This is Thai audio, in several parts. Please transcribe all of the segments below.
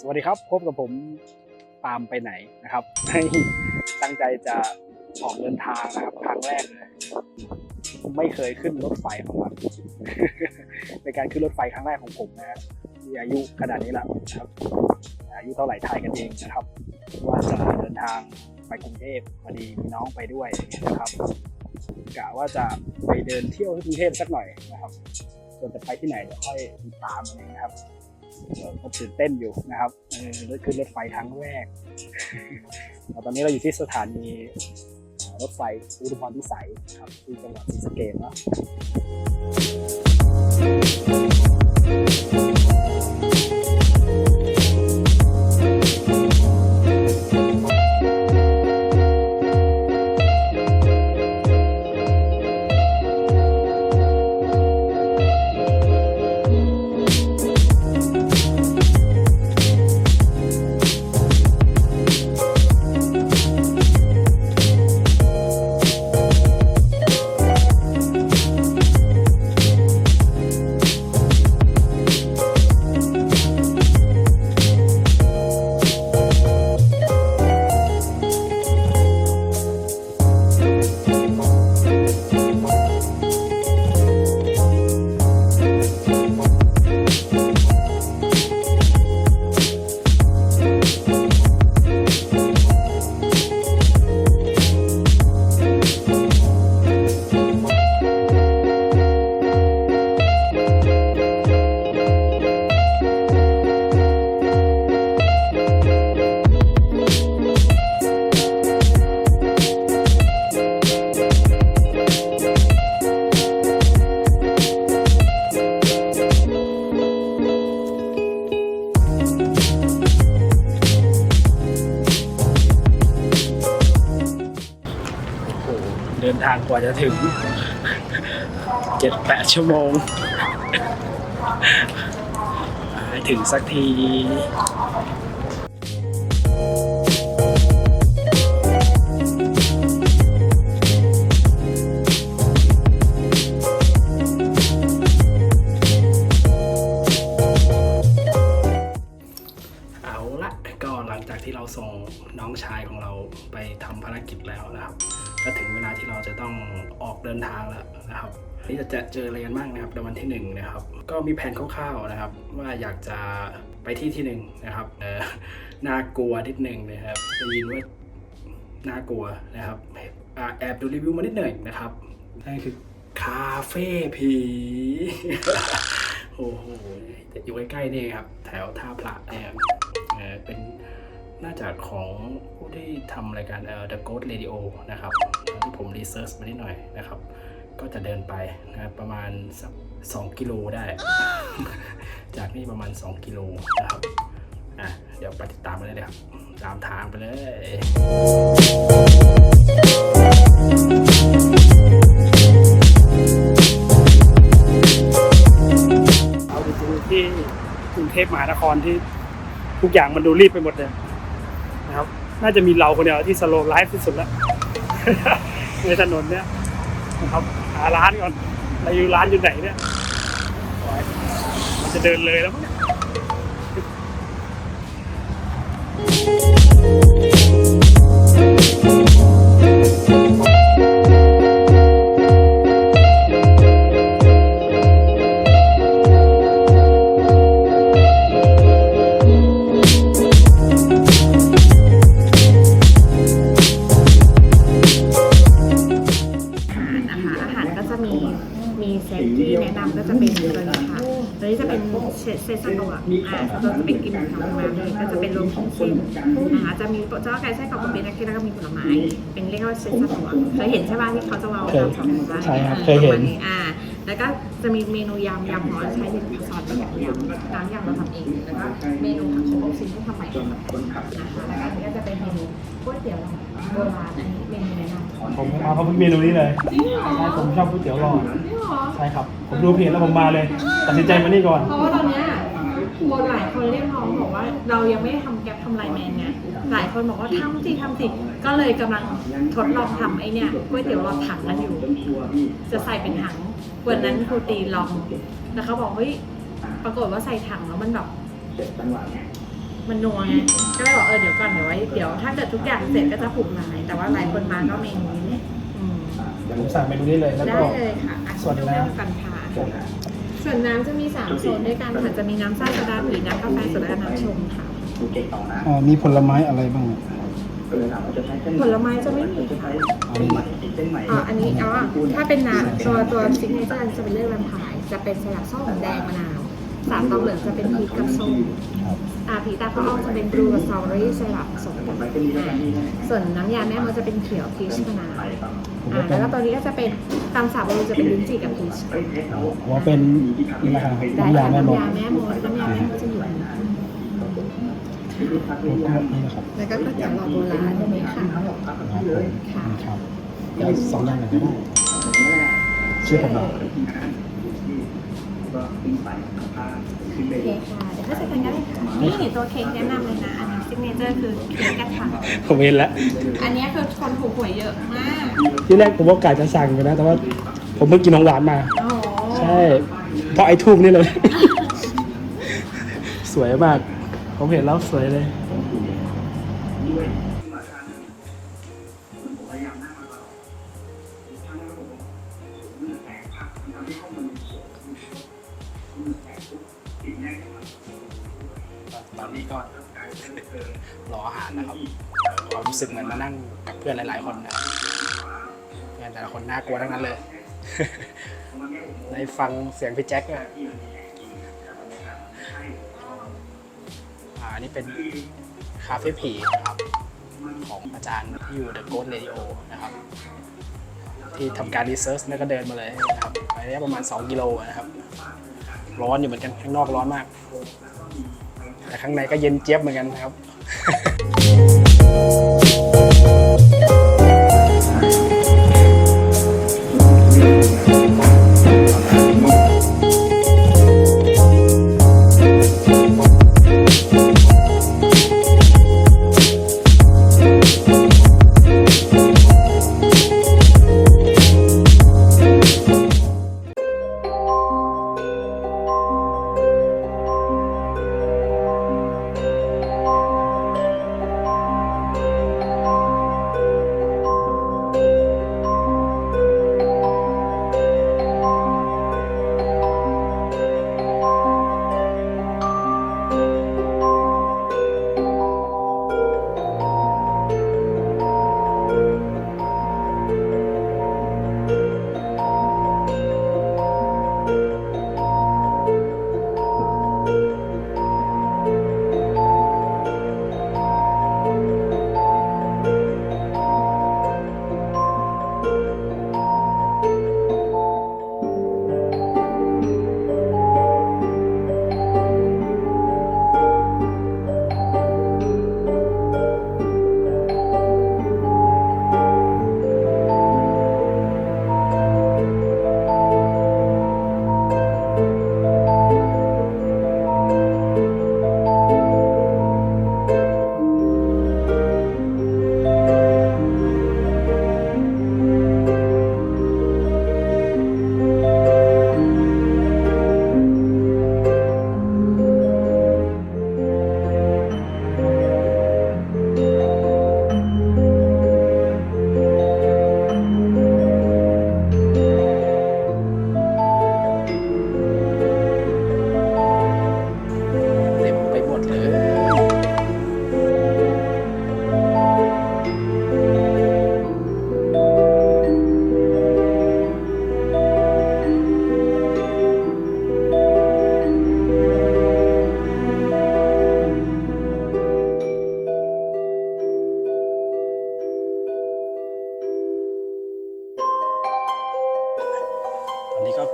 สวัสดีครับ พบกับผมปาล์มไปไหนนะครับ ตั้งใจจะออกเดินทางนะครับครั้งแรกเลยไม่เคยขึ้นรถไฟมาก่อนในการขึ้นรถไฟครั้งแรกของผมนะมีอายุขนาดนี้และนะครับ อายุเท่าไหร่ทายกันเองนะครับ ว่าจะเดินทางไปกรุงเทพพอดีมีน้องไปด้วยนะครับกะว่าจะไปเดินเที่ยวที่กรุงเทพสักหน่อยนะครับส่วนจะไปที่ไหนเดี๋ยวค่อยติดตามเองนะครับ ก็ตื่นเต้นอยู่นะครับเออรถขึ้นรถไฟครั้งแรก ตอนนี้เราอยู่ที่สถานีรถไฟอุดมพรพิสัยครับที่จังหวัดศรีสะเกษเนาะ ดินทางกว่าจะถึงเจ็ดแปดชั่วโมงถึงสักที ชายของเราไปทำภารกิจแล้วนะครับก็ถึงเวลาที่เราจะต้องออกเดินทางแล้วนะครับนี่จะเจออะไรกันบ้างนะครับในวันที่หนึ่งนะครับ ก็มีแผนคร่าวๆนะครับ ว่าอยากจะไปที่ที่หนึ่งนะครับเออน่ากลัวนิดหนึ่งนะครับได้ยินว่าน่ากลัวนะครับแอบดูรีวิวมานิดหน่อยนะครับนั่นคือคาเฟ่ผีโอ้โหอยู่ใกล้ๆนี่ครับ แถวท่าพระเนี่ยครับเป็น น่าจะของผู้ที่ทำรายการเอ่อ The Ghost Radio นะครับที่ผมรีเสิร์ชมานิดหน่อยนะครับ ก็จะเดินไปนะครับประมาณสัก2กิโลได้ จากนี่ประมาณ 2 กิโลนะครับอะเดี๋ยวไปติดตามกันเลยครับ ตามทางไปเลย เอาจริงๆที่กรุงเทพมหานครที่ทุกอย่างมันดูรีบไปหมดเลย น่าจะมีเราคนเดียวที่สโลว์ไลฟ์ที่สุดแล้ว ในถนนเนี่ยนะครับหาร้านก่อนเราอยู่ร้านอยู่ไหนเนี่ยโอ้ยมันจะเดินเลยแล้วมั้ง ก็จะเป็นตัวนี้ค่ะตัวนี้จะเป็นเซตเซตสตัวอ่าสตัวจะเป็นกลิ่นของผลไม้เลยก็จะเป็นรวมของเส้นนะคะจะมีเจ้าไก่ไส้กรอกกับเป็นนักเก็ตแล้วก็มีผลไม้ เป็นเรียกว่าเซตสตัวเคยเห็นใช่ป่ะที่เขาจะวางเคยตามของร้านใช่ครับเคยเห็นประมาณอ่าแล้วก็จะมีเมนูยำยำของเราใช้เป็นซอสแบบยำน้ำยำเราทำเองแล้วก็เมนูผักโขมซินที่ทำใหม่นะคะแล้วก็อันนี้ก็จะเป็นเมนูก๋วยเตี๋ยวโบราณอันนี้เมนูแนะนำ ผมมาเพราะเมนูนี้เลยจริงเหรอใช่ผมชอบก๋วยเตี๋ยวหลอดจริงเหรอใช่ครับ ผมดูเพจแล้วผมมาเลย ตัดสินใจมานี่ก่อน เพราะว่าตอนเนี้ยคนหลายคนเรียกร้องบอกว่า เรายังไม่ได้ทำแก๊ปทำไลน์แมนไงหลายคนบอกว่าทำสิทำสิก็เลยกำลังทดลองทำไอเนี่ยก๋วยเตี๋ยวหลอดถังกันอยู่ จะใส่เป็นถังวันนั้นครูตีลองแล้วเขาบอกเฮ้ยปรากฏว่าใส่ถังแล้วมันแบบ มันนัวไง ก็เลยบอกเออเดี๋ยวก่อนเดี๋ยวไว้เดี๋ยวถ้าเกิดทุกอย่างเสร็จก็จะผูกลายแต่ว่าหลายคนมาก็เมนูนี้อืมเดี๋ยวผมสั่งเมนูนี้เลยแล้วได้ก็ เลยค่ะอะส่วนน้ำ เริ่มกันค่ะส่วนน้ำจะมีสามโซนด้วยกันค่ะจะมีน้ำซ่าโซดาผีน้ำกาแฟสดและน้ำชงค่ะอ่ามีผลไม้อะไรบ้างผลไม้จะไม่มีค่ะอ๋อ อันนี้อ๋อถ้าเป็นน้ำตัวตัวซิกเนเจอร์จะเป็นเลือดแวมไพร์จะเป็นสลัดส้มแดงมะนาว สามตองเหลืองจะเป็นพีชกับส้มครับ อ่าผีตาข้าวอ้อมจะเป็นบลูกับสตรอเบอรี่สลับผสมกันส่วนน้ำยาแม่มดจะเป็นเขียวพีชมะนาวอ่าแล้วก็ตัวนี้ก็จะเป็นตำสาบรูจะเป็นลิ้นจี่กับพีชหัวเป็นนี่นะครับได้น้ำยาค่ะแม่หมดน้ำยาแม่มดน้ำยาแม่มดจะอยู่ในนั้นนี่นะครับแล้วก็ก๋วยเตี๋ยวหลอดโบราณตรงนี้ค่ะครับผมค่ะ ครับเอาสองอย่างไหนก็ได้เชื่อผมหน่อยโอเคค่ะ เดี๋ยวถ้าจะกันก็ได้ค่ะนี่ตัวเค้กแนะนำเลยนะ อันนี้ซิกเนเจอร์คือเค้กกระถางผมเห็นแล้วอันนี้คือคนถูกหวยเยอะมาก ที่แรกผมว่ากะจะสั่งอยู่นะ แต่ว่าผมเพิ่งกินของหวานมา โอ้โหใช่เพราะไอ้ทูบนี่เลย สวยมาก ผมเห็นแล้วสวยเลย ฟังเสียงพี่แจ็คอะอ่าอันนี้เป็นคาเฟ่ผีนะครับของอาจารย์ที่อยู่ The Ghost Radio นะครับ ที่ทำการรีเสิร์ชแล้วก็เดินมาเลยนะครับไปได้ประมาณ 2 กิโลนะครับ ร้อนอยู่เหมือนกันข้างนอกร้อนมาก แต่ข้างในก็เย็นเจี๊ยบเหมือนกันนะครับ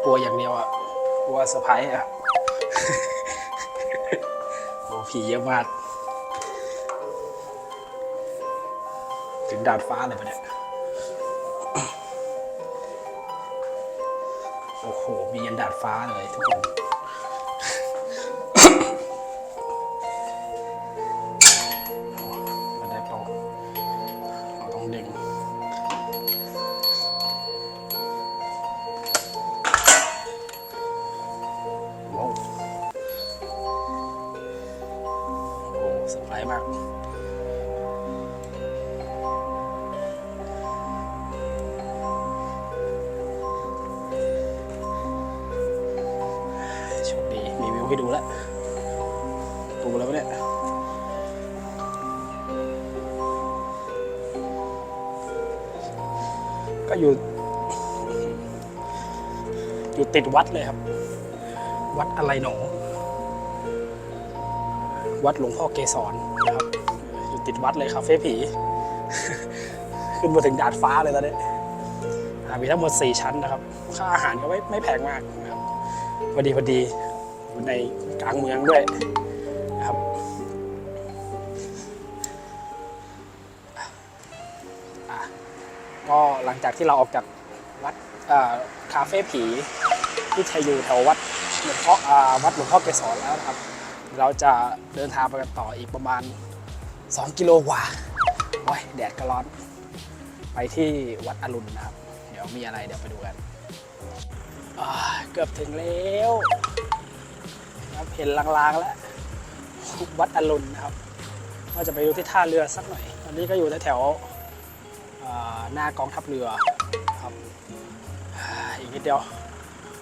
กลัวอย่างเดียวอะกลัวสะพายอะโอ้ผีเยอะมาก ถึงดาดฟ้าเลยปะเนี่ยโอ้โห มียันดาดฟ้าเลยทุกคน ก็อยู่ อยู่ติดวัดเลยครับ วัดอะไรหนอวัดหลวงพ่อเกสรนะครับ อยู่ติดวัดเลยคาเฟ่ผี ขึ้นมาถึงดาดฟ้าเลยตอนนี้ามีทั้งหมด 4 ชั้นนะครับ ค่าอาหารก็ไม่ไม่แพงมากนะครับพอดีพอดีอยู่ในกลางเมืองด้วยนะครับ อะ ก็หลังจากที่เราออกจากวัดคาเฟ่ผีที่จะอยู่แถววัดหลวงพ่อวัดหลวงพ่อเกสรแล้วนะครับ เราจะเดินทางไปกันต่ออีกประมาณ 2 กิโลกว่าโอ้ยแดดก็ร้อน ไปที่วัดอรุณนะครับ เดี๋ยวมีอะไรเดี๋ยวไปดูกันเกือบถึงแล้วครับเห็นลางๆแล้ววัดอรุณนะครับว่าจะไปดูที่ท่าเรือสักหน่อยตอนนี้ก็อยู่แถวๆ หน้ากองทัพเรือครับอีกนิดเดียว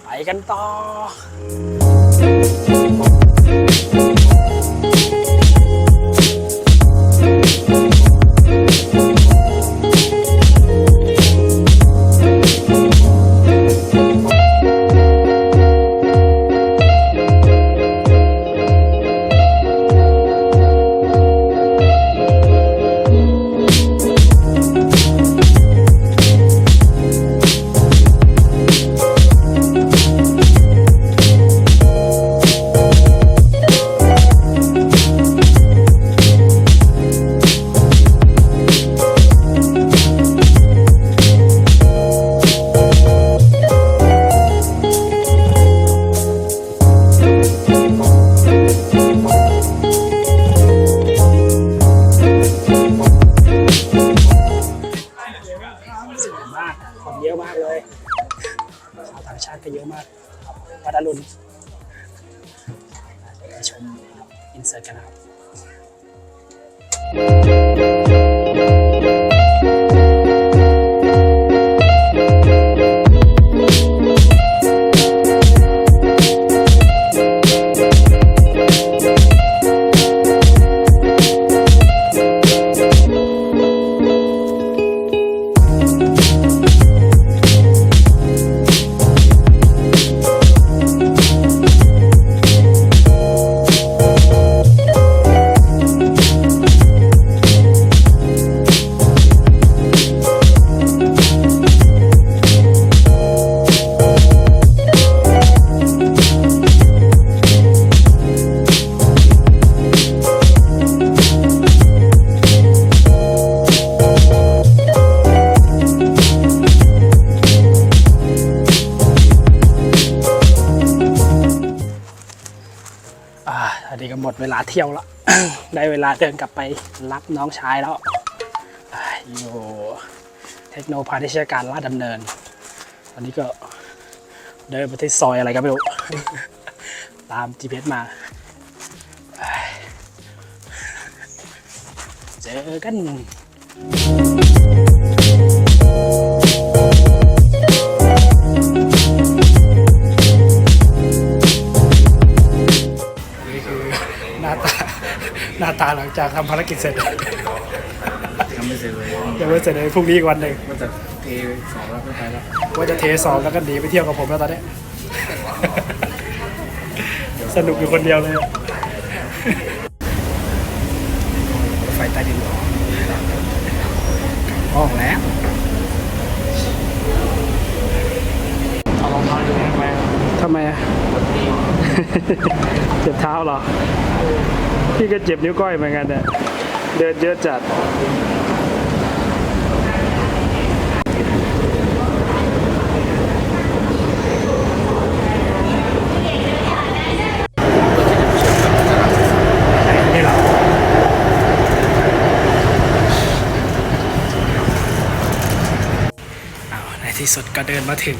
ไปกันต่อ ชาวต่างชาติก็เยอะมากครับวัดอรุณไปชมอินเสิร์ตกันนะครับ อันนี้ก็หมดเวลาเที่ยวแล้ว ได้เวลาเดินกลับไปรับน้องชายแล้วอยู่เทคโนพาณิชยการลาดดำเนิน ตอนนี้ก็เดินไปที่ซอยอะไรก็ไม่รู้ ตาม GPS มาอ่าเจอกัน ตาหลังจากทำภารกิจเสร็จ ยังไม่เสร็จเลยยังไม่เสร็จเลยพรุ่งนี้อีกวันหนึ่งว่าจะเทสองแล้วไม่ไปแล้วว่าจะเทสองแล้วก็หนีไปเที่ยวกับผมแล้วตอนนี้สนุกอยู่คนเดียวเลย รถไฟใต้ดินหรอออกแล้วเอารองเท้าดูทำไมทำไมอะ เจ็บเท้าเหรอ พี่ก็เจ็บนิ้วก้อยเหมือนกันเนี่ยเดินเยอะจัดเอาในที่สุดก็เดินมาถึง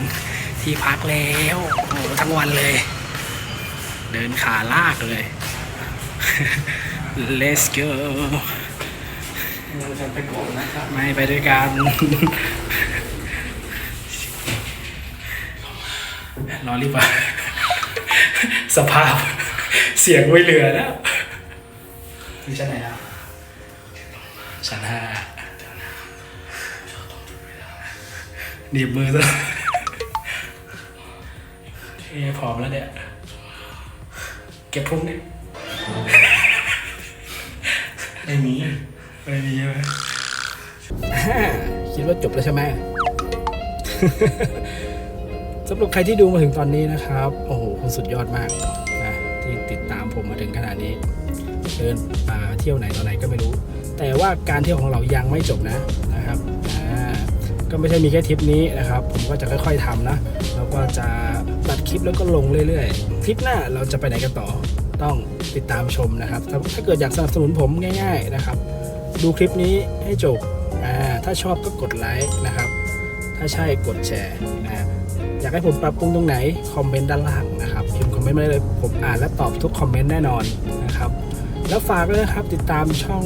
ที่พักแล้ว โอ้โหทั้งวันเลย เดินขาลากเลย let's go เราจะไปก่อนนะครับไม่ไปด้วยกัน รอรีบไปสภาพ เสียงไม่เหลือแล้วอยู่ชั้นไหนครับชั้นห้าหนีบมือซะเอ้ยพร้อมแล้วเนี่ย เก็บพรุ่งนี้ ไม่มีไม่มีใช่ไหมคิดว่าจบแล้วใช่ไหมสำหรับใครที่ดูมาถึงตอนนี้นะครับ โอ้โห คุณสุดยอดมากนะที่ติดตามผมมาถึงขนาดนี้ เดินป่าเที่ยวไหนต่อไหนก็ไม่รู้ แต่ว่าการเที่ยวของเรายังไม่จบนะนะครับก็ไม่ใช่มีแค่ทริปนี้นะครับ ผมก็จะค่อย ๆทำนะ แล้วก็จะตัดคลิปแล้วก็ลงเรื่อยๆทริปหน้าเราจะไปไหนกันต่อ ต้องติดตามชมนะครับถ้าถ้าเกิดอยากสนับสนุนผมง่าย ๆนะครับ ดูคลิปนี้ให้จบอ่าถ้าชอบก็กดไลค์นะครับ ถ้าใช่กดแชร์นะอยากให้ผมปรับปรุงตรงไหน คอมเมนต์ด้านล่างนะครับพิมพ์คอมเมนต์มาได้เลยผมอ่านและตอบทุกคอมเมนต์แน่นอนนะครับ แล้วฝากด้วยนะครับติดตามช่อง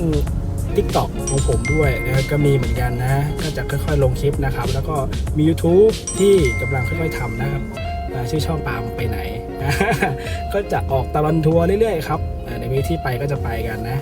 TikTok ของผมด้วยนะครับก็มีเหมือนกันนะ ก็จะค่อยๆลงคลิปนะครับ แล้วก็มี YouTube ที่กำลังค่อยๆทำนะครับชื่อช่องปามไปไหน ก็จะออกตะลอนทัวร์เรื่อยๆครับในวิธีที่ไปก็จะไปกันนะ